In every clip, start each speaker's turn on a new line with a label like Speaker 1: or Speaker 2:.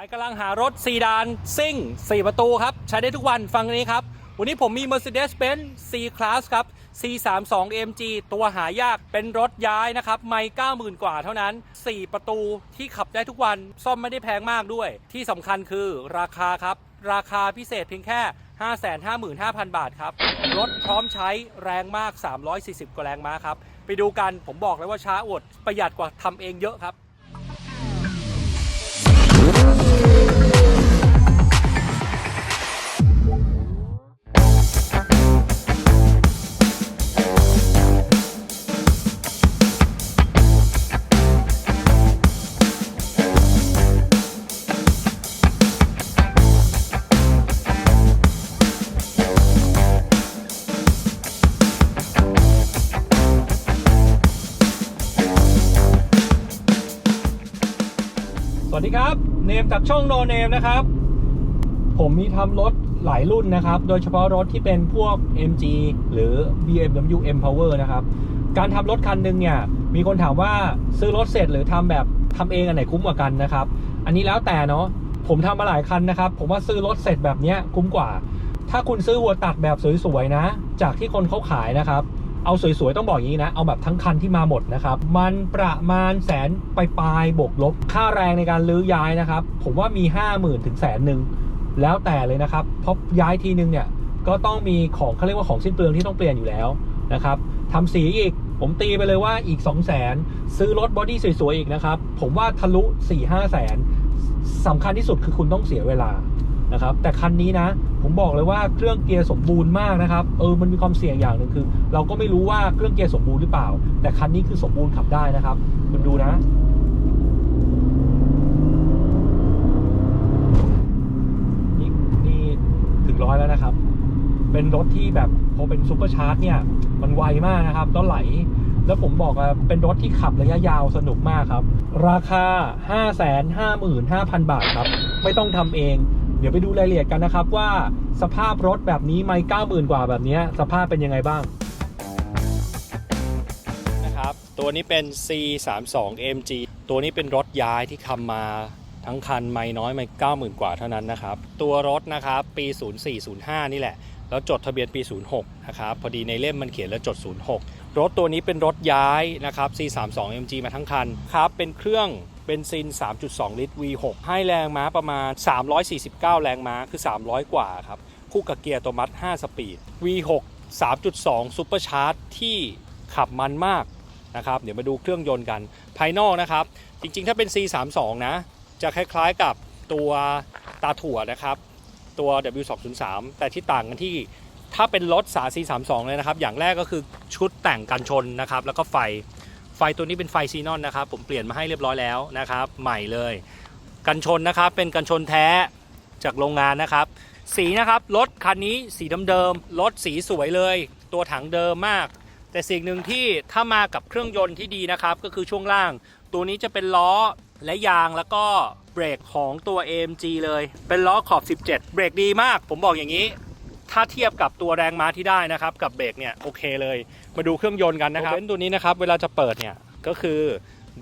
Speaker 1: รกำลังหารถซีดานซิ่ง 4 ประตูครับ ใช้ได้ทุกวันฟังนนี้ครับ วันนี้ผมมี Mercedes-Benz C-Class ครับ C32 AMG ตัวหายากเป็นรถย้ายนะครับ ไม่ 90,000 กว่าเท่านั้น 4 ประตูที่ขับได้ทุกวัน ซ่อมไม่ได้แพงมากด้วย ที่สำคัญคือราคาครับ ราคาพิเศษเพียงแค่ 555,000 บาทครับ รถพร้อมใช้แรงมาก 340 กว่าแรงม้าครับ ไปดูกันผมบอกเลยว่าช้าอดประหยัดกว่าทำเองเยอะครับ วัสดีครับ เนมจากช่องโนเนมนะครับ ผมมีทำรถหลายรุ่นนะครับ โดยเฉพาะรถที่เป็นพวก MG หรือ BMW M Power นะครับ การทำรถคันหนึ่งเนี่ย มีคนถามว่าซื้อรถเสร็จหรือทำแบบทำเองอันไหนคุ้มกว่ากันนะครับ อันนี้แล้วแต่เนาะ ผมทำมาหลายคันนะครับ ผมว่าซื้อรถเสร็จแบบนี้คุ้มกว่า ถ้าคุณซื้อหัวตัดแบบสวยๆนะ จากที่คนเขาขายนะครับ เอาสวยๆ ต้องบอกอย่างนี้นะ เอาแบบทั้งคันที่มาหมดนะครับ มันประมาณแสนไปลายบวกลบ ค่าแรงในการลื้อย้ายนะครับ ผมว่ามี 5 0,000ถึงแสนหนึ่งแล้วแต่เลยนะครับ เพราะย้ายทีนึงเนี่ย ก็ต้องมีของเขาเรียกว่าของสิ้นเปลืองที่ต้องเปลี่ยนอยู่แล้วนะครับทำสีอีก ผมตีไปเลยว่าอีก 2 0 0 0 0 0ซื้อรถบอดี้สวยๆ อีกนะครับ ผมว่าทะลุ 4 5แสนสำคัญที่สุดคือคุณต้องเสียเวลา นะครับแต่คันนี้นะ ผมบอกเลยว่าเครื่องเกียร์สมบูรณ์มากนะครับเออมันมีความเสี่ยงอย่างหนึ่งคือ เราก็ไม่รู้ว่าเครื่องเกียร์สมบูรณ์หรือเปล่า แต่คันนี้คือสมบูรณ์ขับได้นะครับ คุณดูนะนี่นี่ถึงร้อยแล้วนะครับ เป็นรถที่แบบพอเป็นซูเปอร์ชาร์จเนี่ย มันไวมากนะครับแล้วไหลแล้วผมบอกว่าเป็นรถที่ขับระยะยาวสนุกมากครับ ราคา 555,000 บาทครับ ไม่ต้องทำเอง เดี๋ยวไปดูรายละเอียดกันนะครับว่าสภาพรถแบบนี้ไม่90,000กว่าแบบนี้สภาพเป็นยังไงบ้างนะครับตัวนี้เป็น C32 MG ตัวนี้เป็นรถย้ายที่ทำมาทั้งคันไม่น้อยไม่90,000กว่าเท่านั้นนะครับ ตัวรถนะครับปี 0405 นี่แหละ แล้วจดทะเบียนปี 06 นะครับ พอดีในเล่มมันเขียนแล้วจด 06 รถตัวนี้เป็นรถย้ายนะครับ C32 MG มาทั้งคันครับเป็นเครื่องเบนซิน 3.2 ลิตร V6 ให้แรงม้าประมาณ 349 แรงม้าคือ 300 กว่าครับ คู่กับเกียร์ตัวมัด 5 สปีด V6 3.2 ซุปเปอร์ชาร์จที่ขับมันมากนะครับ เดี๋ยวมาดูเครื่องยนต์กัน ภายนอกนะครับ จริงๆ ถ้าเป็น C32 นะ จะคล้ายๆกับตัวตาถั่วนะครับ ตัว W203 แต่ที่ต่างกันที่ ถ้าเป็นรถสา C32 เลยนะครับ อย่างแรกก็คือชุดแต่งกันชนนะครับ แล้วก็ไฟ ไฟตัวนี้เป็นไฟซีนอนนะครับ ผมเปลี่ยนมาให้เรียบร้อยแล้วนะครับ ใหม่เลย กันชนนะครับ เป็นกันชนแท้จากโรงงานนะครับ สีนะครับ รถคันนี้สีเดิมๆ รถสีสวยเลย ตัวถังเดิมมาก แต่สิ่งหนึ่งที่ถ้ามากับเครื่องยนต์ที่ดีนะครับ ก็คือช่วงล่าง ตัวนี้จะเป็นล้อและยางแล้วก็เบรกของตัว AMG เลย เป็นล้อขอบ 17 เบรกดีมาก ผมบอกอย่างนี้ ถ้าเทียบกับตัวแรงม้าที่ได้นะครับ กับเบรกเนี่ยโอเคเลย มาดูเครื่องยนต์กันนะครับเบนตัวนี้นะครับ เวลาจะเปิดเนี่ยก็คือ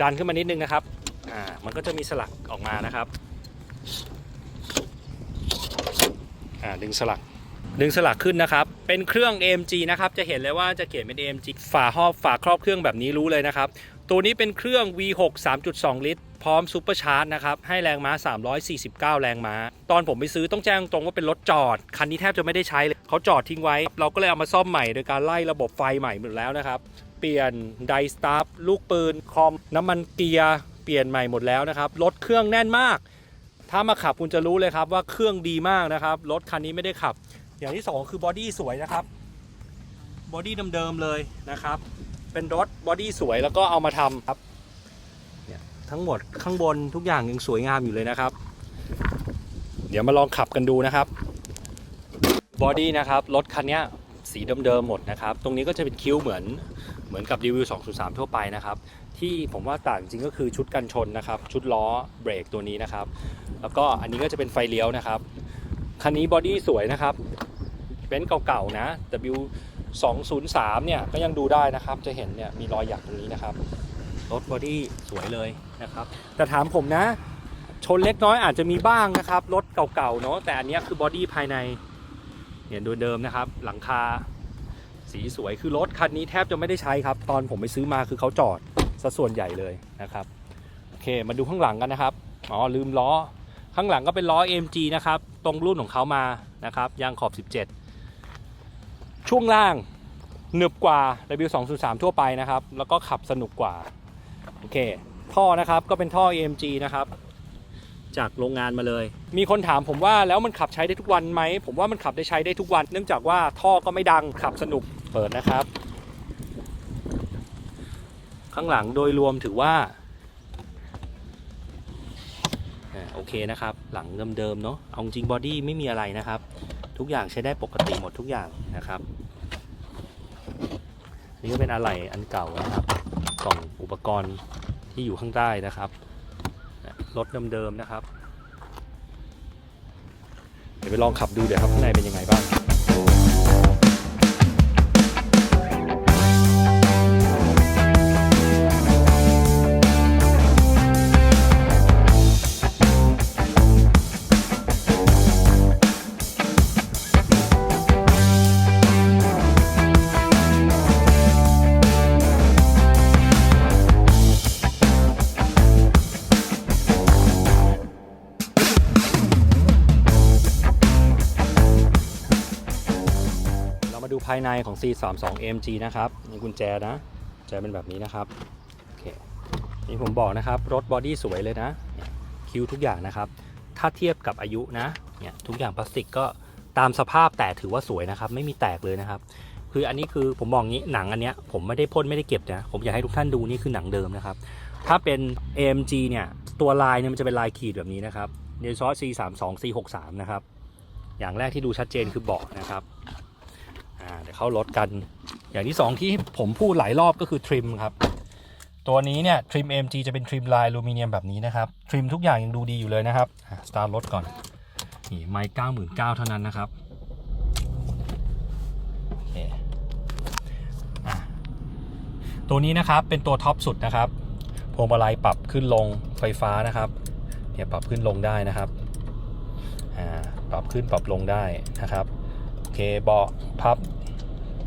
Speaker 1: ดันขึ้นมานิดนึงนะครับอ่ามันก็จะมีสลักออกมานะครับอ่าดึงสลักดึงสลักขึ้นนะครับ เป็นเครื่อง AMG นะครับ จะเห็นเลยว่าจะเขียนเป็น AMG ฝาครอบฝาครอบเครื่องแบบนี้รู้เลยนะครับ ตัวนี้เป็นเครื่อง V6 3.2 ลิตร พร้อมซูเปอร์ชาร์จนะครับให้แรงม้า 349 แรงม้า ตอนผมไปซื้อต้องแจ้งตรงว่าเป็นรถจอด คันนี้แทบจะไม่ได้ใช้เลยเขาจอดทิ้งไว้ เราก็เลยเอามาซ่อมใหม่โดยการไล่ระบบไฟใหม่หมดแล้วนะครับ เปลี่ยนไดสตาร์ทลูกปืนคอมน้ำมันเกียร์เปลี่ยนใหม่หมดแล้วนะครับรถเครื่องแน่นมาก ถ้ามาขับคุณจะรู้เลยครับว่าเครื่องดีมากนะครับรถคันนี้ไม่ได้ขับ อย่างที่สองคือบอดี้สวยนะครับบอดี้เดิมๆเลยนะครับเป็นรถบอดี้สวยแล้วก็เอามาทำครับ ทั้งหมดข้างบนทุกอย่างยังสวยงามอยู่เลยนะครับ เดี๋ยวมาลองขับกันดูนะครับบอดี้นะครับรถคันนี้สีเดิมๆหมดนะครับ ตรงนี้ก็จะเป็นคิ้วเหมือนเหมือนกับรีวิว 203 ทั่วไปนะครับ ที่ผมว่าต่างจริงก็คือชุดกันชนนะครับ ชุดล้อเบรกตัวนี้นะครับ แล้วก็อันนี้ก็จะเป็นไฟเลี้ยวนะครับ คันนี้บอดี้สวยนะครับเป็นเก่าๆนะ W 203เนี่ยก็ยังดูได้นะครับ จะเห็นเนี่ยมีรอยหยักตรงนี้นะครับ รถบอดี้สวยเลย นะครับแต่ถามผมนะ ชนเล็กน้อยอาจจะมีบ้างนะครับ รถเก่าๆเนาะแต่อันนี้คือบอดี้ภายในเนี่ยโดยเดิมนะครับ หลังคาสีสวยคือรถคันนี้แทบจะไม่ได้ใช้ครับ ตอนผมไปซื้อมาคือเขาจอดซะส่วนใหญ่เลยนะครับโอเคมาดูข้างหลังกันนะครับอ๋อลืมล้อข้างหลังก็เป็นล้อ AMG นะครับตรงรุ่นของเขามานะครับยางขอบ 17 ช่วงล่างหนึบกว่า W203 ทั่วไปนะครับ แล้วก็ขับสนุกกว่า โอเค ท่อนะครับก็เป็นท่อ AMG นะครับ จากโรงงานมาเลย มีคนถามผมว่าแล้วมันขับใช้ได้ทุกวันไหม ผมว่ามันขับได้ใช้ได้ทุกวัน เนื่องจากว่าท่อก็ไม่ดังขับสนุกเปิดนะครับ ข้างหลังโดยรวมถือว่าอ่าโอเคนะครับ หลังเดิมๆเนาะเอาจริงบอดี้ไม่มีอะไรนะครับ ทุกอย่างใช้ได้ปกติหมดทุกอย่างนะครับ นี่ก็เป็นอะไหล่อันเก่านะครับกล่องอุปกรณ์ ที่อยู่ข้างใต้นะครับรถเดิมๆนะครับ เดี๋ยวไปลองขับดูเดี๋ยวครับข้างในเป็นยังไงบ้าง ภายในของ C32 AMG นะครับนี่กุญแจนะกุญแจเป็นแบบนี้นะครับโอเคนี่ผมบอกนะครับ รถบอดี้สวยเลยนะคิ้วทุกอย่างนะครับ ถ้าเทียบกับอายุนะเนี่ยทุกอย่างพลาสติกก็ตามสภาพแต่ถือว่าสวยนะครับ ไม่มีแตกเลยนะครับ คืออันนี้คือผมมองงี้หนังอันเนี้ยผมไม่ได้พ่นไม่ได้เก็บนะผมอยากให้ทุกท่านดูนี่คือหนังเดิมนะครับ ถ้าเป็น AMG เนี่ยตัวลายเนี่ยมันจะเป็นลายขีดแบบนี้นะครับเนซอส C32 C63 นะครับอย่างแรกที่ดูชัดเจนคือเบาะนะครับ อ่าเดี๋ยวเข้ารถกัน อย่างที่สองที่ผมพูดหลายรอบก็คือทริมครับ ตัวนี้เนี่ยทริม MG จะเป็นทริมลายอลูมิเนียมแบบนี้นะครับทริมทุกอย่างยังดูดีอยู่เลยนะครับสตาร์ทรถก่อนนี่ไม้เก้าหมื่นเก้าเท่านั้นนะครับโอเคตัวนี้นะครับเป็นตัวท็อปสุดนะครับพวงมาลัยปรับขึ้นลงไฟฟ้านะครับเนี่ยปรับขึ้นลงได้นะครับอ่าปรับขึ้นปรับลงได้นะครับ โอเคเบาะพับ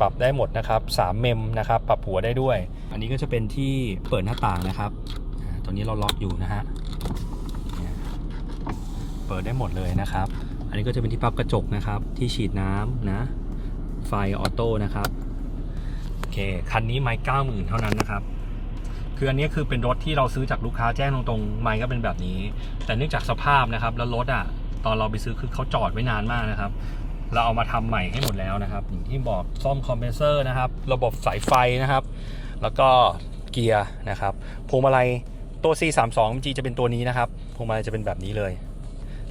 Speaker 1: ปรับได้หมดนะครับ3เมมนะครับปรับหัวได้ด้วย อันนี้ก็จะเป็นที่เปิดหน้าต่างนะครับตัวนี้เราล็อกอยู่นะฮะเปิดได้หมดเลยนะครับ อันนี้ก็จะเป็นที่ปรับกระจกนะครับที่ฉีดน้ำนะไฟออโต้นะครับโอเคคันนี้ไม่เก้าหมื่นเท่านั้นนะครับคืออันนี้คือเป็นรถที่เราซื้อจากลูกค้าแจ้งตรงๆไม่ก็เป็นแบบนี้ แต่เนื่องจากสภาพนะครับแล้วรถอะตอนเราไปซื้อคือเขาจอดไว้นานมากนะครับ เราเอามาทำใหม่ให้หมดแล้วนะครับ อย่างที่บอกซ่อมคอมเพรสเซอร์นะครับ ระบบสายไฟนะครับ แล้วก็เกียร์นะครับพวงมาลัยตัว C32 G จะเป็นตัวนี้นะครับพวงมาลัยจะเป็นแบบนี้เลย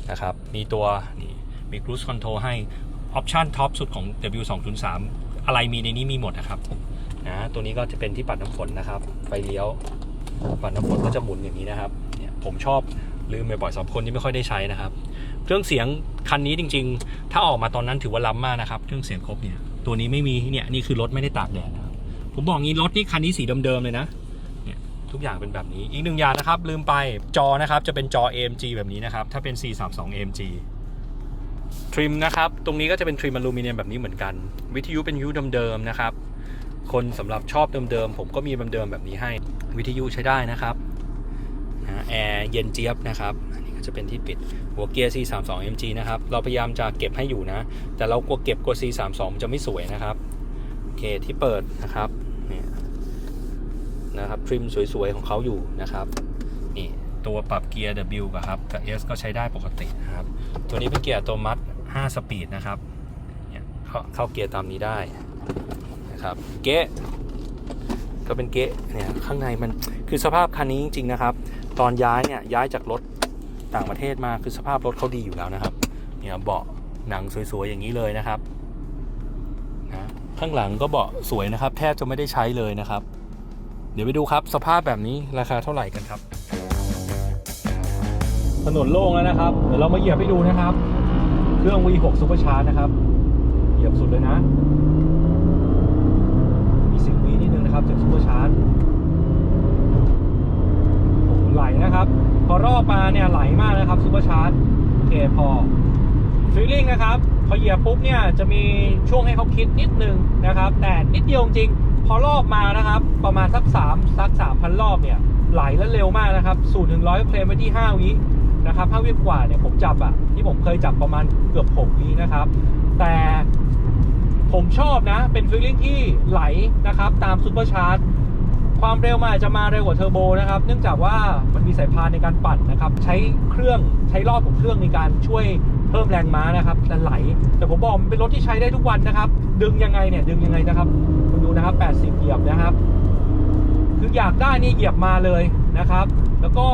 Speaker 1: นะครับ มีตัวนี่มี cruise control ให้ออปชันท็อปสุดของ W203 อะไรมีในนี้มีหมดนะครับนะตัวนี้ก็จะเป็นที่ปัดน้ำฝนนะครับไฟเลี้ยวปัดน้ำฝนก็จะหมุนอย่างนี้นะครับเนี่ยผมชอบลืมบ่อยๆสำหรับคนที่ไม่ค่อยได้ใช้นะครับ เครื่องเสียงคันนี้จริง ๆ ถ้าออกมาตอนนั้นถือว่าล้ำมากนะครับเครื่องเสียงครบเนี่ยตัวนี้ไม่มีเนี่ยนี่คือรถไม่ได้ตากแดดนะครับผมบอกงี้รถนี่คันนี้สีเดิมๆเลยนะเนี่ยทุกอย่างเป็นแบบนี้อีกหนึ่งอย่างนะครับ ลืมไปจอนะครับจะเป็นจอ AMG แบบนี้นะครับถ้าเป็น C32 AMG ทริมนะครับตรงนี้ก็จะเป็นทริมอลูมิเนียมแบบนี้เหมือนกัน วิทยุเป็นยุเดิมๆนะครับคนสำหรับชอบเดิมๆผมก็มีเดิมๆแบบนี้ให้วิทยุใช้ได้นะครับแอร์เย็นเจี๊ยบนะครับ จะเป็นที่ปิดหัวเกียร์ C32 MG นะครับเราพยายามจะเก็บให้อยู่นะ แต่เรากลัวเก็บกลัว C32 มันจะไม่สวยนะครับโอเคที่เปิดนะครับเนี่ยนะครับทริมสวยๆของเขาอยู่นะครับนี่ตัวปรับเกียร์ W กับครับกับ S ก็ใช้ได้ปกตินะครับ ตัวนี้เป็นเกียร์ตัวมัด 5 สปีดนะครับเนี่ยเข้าเข้าเกียร์ตามนี้ได้นะครับเก๊ะก็เป็นเก๊ะเนี่ยข้างในมันคือสภาพคันนี้จริงๆนะครับ ตอนย้ายเนี่ยย้ายจากรถ ต่างประเทศมาคือสภาพรถเขาดีอยู่แล้วนะครับ เนี่ยเบาะหนังสวยๆอย่างนี้เลยนะครับนะข้างหลังก็เบาะสวยนะครับ แทบจะไม่ได้ใช้เลยนะครับ เดี๋ยวไปดูครับสภาพแบบนี้ราคาเท่าไหร่กันครับ ถนนโล่งแล้วนะครับเดี๋ยวเรามาเหยียบให้ดูนะครับ เครื่อง V6 Super Charge นะครับเหยียบสุดเลยนะมีสิบวินิดนึงนะครับจาก Super Charge โอ้โหไหลนะครับ พอรอบมา เนี่ยไหลมากนะครับซูเปอร์ชาร์จโอเคพอฟีลลิ่งนะครับพอเหยียบปุ๊บเนี่ยจะมีช่วงให้เขาคิดนิดนึงนะครับ แต่นิดเดียวจริง พอรอบมานะครับ ประมาณสัก3สัก3,000รอบเนี่ยไหลแล้วเร็วมากนะครับสูตรถึงร้อยเคลมไว้ที่5วินะครับ5วิกว่าเนี่ยผมจับอะที่ผมเคยจับประมาณเกือบ6วินะครับ แต่ผมชอบนะ เป็นฟีลลิ่งที่ไหลนะครับ ตามซูเปอร์ชาร์จ ความเร็วมันอาจจะมาเร็วกว่าเทอร์โบนะครับ เนื่องจากว่ามันมีสายพานในการปั่นนะครับ ใช้เครื่องใช้รอบของเครื่องในการช่วยเพิ่มแรงม้านะครับแต่ไหล แต่ผมบอกมันเป็นรถที่ใช้ได้ทุกวันนะครับ ดึงยังไงเนี่ยดึงยังไงนะครับคุณดูนะครับ 80 เหยียบนะครับ คืออยากได้นี่เหยียบมาเลยนะครับ แล้วก็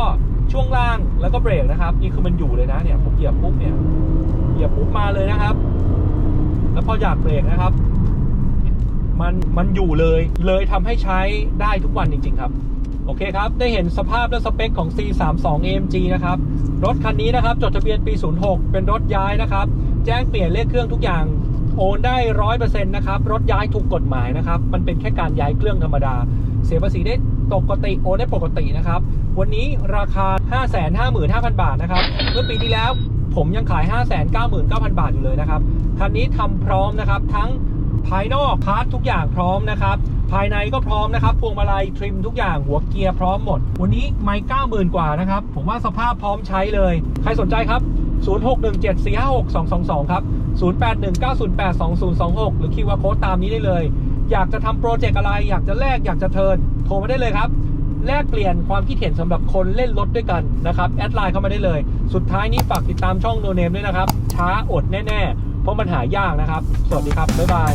Speaker 1: ช่วงล่างแล้วก็เบรกนะครับ นี่คือมันอยู่เลยนะเนี่ยผมเหยียบปุ๊บเนี่ยเหยียบปุ๊บมาเลยนะครับ แล้วพออยากเบรกนะครับ มันมันอยู่เลย เลยทำให้ใช้ได้ทุกวันจริง ๆ ครับ โอเคครับ ได้เห็นสภาพและสเปคของ C32 AMG นะครับ รถคันนี้นะครับ จดทะเบียนปี 06 เป็นรถย้ายนะครับ แจ้งเปลี่ยนเลขเครื่องทุกอย่างโอนได้ร้อยเปอร์เซ็นต์นะครับ รถย้ายถูกกฎหมายนะครับ มันเป็นแค่การย้ายเครื่องธรรมดา เสียภาษีได้ปกติโอนได้ปกตินะครับ วันนี้ราคา 555,000 บาทนะครับ เมื่อปีที่แล้วผมยังขาย 599,000 บาทอยู่เลยนะครับ คันนี้ทำพร้อมนะครับทั้ง ภายนอกพาร์ททุกอย่างพร้อมนะครับภายในก็พร้อมนะครับพวงมาลัยทริมทุกอย่างหัวเกียร์พร้อมหมด วันนี้ไม่เก้าหมื่นกว่านะครับ ผมว่าสภาพพร้อมใช้เลย ใครสนใจครับ 0617456222 ครับ 0819082026 หรือคิวอาร์โค้ดตามนี้ได้เลย อยากจะทำโปรเจกต์อะไร อยากจะแลกอยากจะเทิร์นโทรมาได้เลยครับ แลกเปลี่ยนความคิดเห็นสำหรับคนเล่นรถด้วยกันนะครับ แอดไลน์เข้ามาได้เลย สุดท้ายนี้ฝากติดตามช่องโนเนมด้วยนะครับช้าอดแน่ ๆ เพราะมันหายากนะครับ สวัสดีครับ บ๊ายบาย